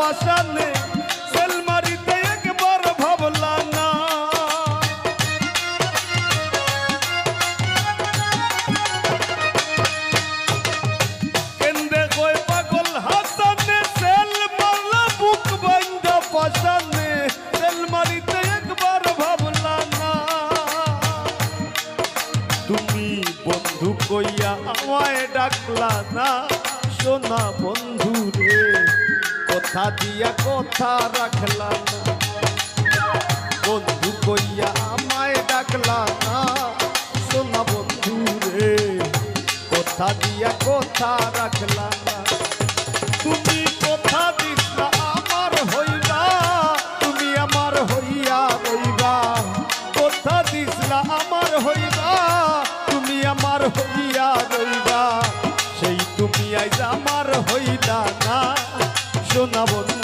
পাশানে sell মারিতে একবার ভাবলা না। কেন্দ্রে কই পাগল হাসানে সেল মারলা, বুক বন্ধ পাশানে সেল মারিতে একবার ভাবলা না। তুমি বন্ধু কইয়া আমায় ডাকলা না, সোনা বন্ধু রে। কথা দিয়া কথা রাখলা বন্ধু কইয়া আমায় ডাকলা না। সোনা বন্ধু রে, কথা দিয়া কথা রাখলা না। তুমি কথা দিসলা আমার হইবা তুমি আমার হইয়া রইবা। কথা দিসলা আমার হইবা। তুমি আমার হইয়া রইবা। সেই তুমি আইজ আমার হইলা না। সোনা বন্ধু।